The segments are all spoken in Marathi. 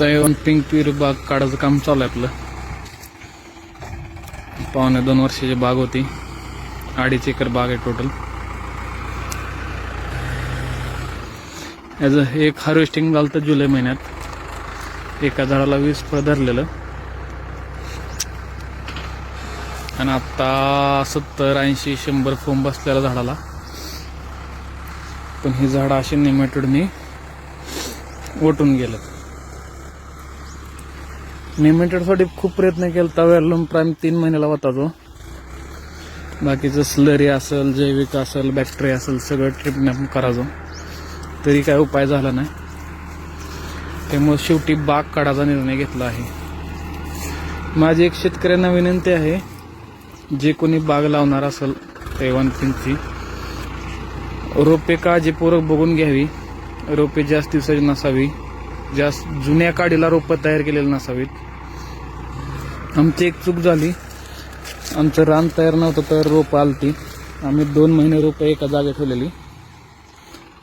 तैवान पिंक पीर बाग काढायचं काम चालू आहे आपलं. पावणे दोन वर्षाची बाग होती. अडीच एकर बाग आहे टोटल याचं एक हार्वेस्टिंग झालं तर जुलै महिन्यात. एका झाडाला वीस फळ धरलेलं. आणि आता सत्तर ऐंशी शंभर फोम बसलेला झाडाला. पण ही झाडं अशी नेमॅटोडनी ओटून गेलं नेमॅटोडसाठी खूप प्रयत्न केला वेरलूम प्राईम तीन महिन्याला होता तो. बाकीचं स्लरी असेल जैविक असेल बॅक्टेरिया असेल सगळं ट्रीटमेंट करायचो. तरी काय उपाय झाला नाही. त्यामुळे शेवटी बाग काढायचा निर्णय घेतला आहे. माझी एक शेतकऱ्यांना विनंती आहे जे कोणी बाग लावणार असेल तैवान रोपे काळजीपूर्वक बघून घ्यावी. रोपे जास्त दिवसाची नसावी. जास्त जुन्या काडीला रोपं तयार केलेली नसावीत. आमची एक चूक झाली. आमचं रान तयार नव्हतं तर रोपं आलती. आम्ही दोन महिने रोपं एका जागे ठेवलेली.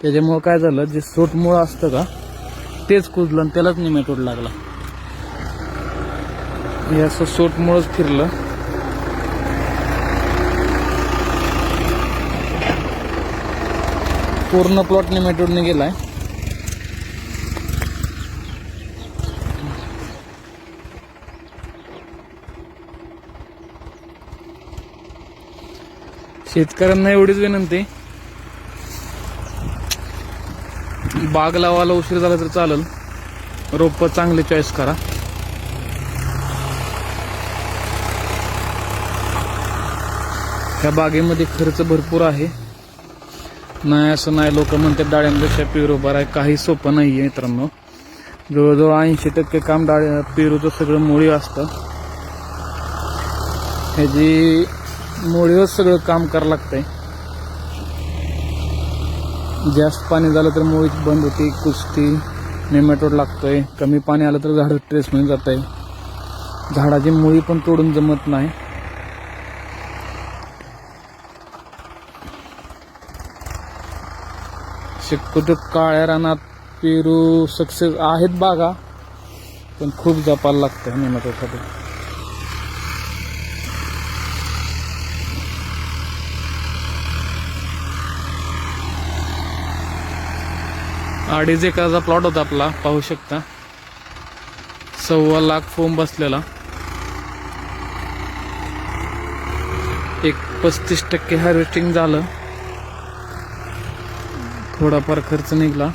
त्याच्यामुळं काय झालं जे सोटमुळं असतं का तेच कुजलं आणि त्यालाच निमेटोड लागला. हे असं सोटमुळंच फिरलं. पूर्ण प्लॉट निमेटोडने गेलाय. शेतकऱ्यांना एवढीच विनंती. बाग लावायला उशीर झाला तर चालेल. रोप चांगले चॉईस करा. ह्या बागेमध्ये खर्च भरपूर आहे. नाही असं नाही लोक म्हणतात डाळ्यांपेक्षा पेरू बरं आहे. काही सोपं नाही आहे मित्रांनो. जवळजवळ ऐंशी टक्के काम डाळ पेरूचं सगळं मुळी असतं. ह्याची मुळीवर सगळं काम करावं लागतंय. जास्त पाणी झालं तर मुळी बंद होती कुस्ती नेमॅटोड लागतोय. कमी पाणी आलं तर झाड ट्रेसमध्ये जात आहे झाडाची मुळी पण तोडून जमत नाही. शक्यतो काळ्या रानात पेरू सक्सेस आहेत बागा पण खूप जपायला लागतं नेमॅटोडसाठी. अडीच एकराचा प्लॉट होता आपला पाहू शकता. सव्वा लाख फोम बसलेला. एक पस्तीस टक्के हार्वेस्टिंग झालं. थोडाफार खर्च निघाला.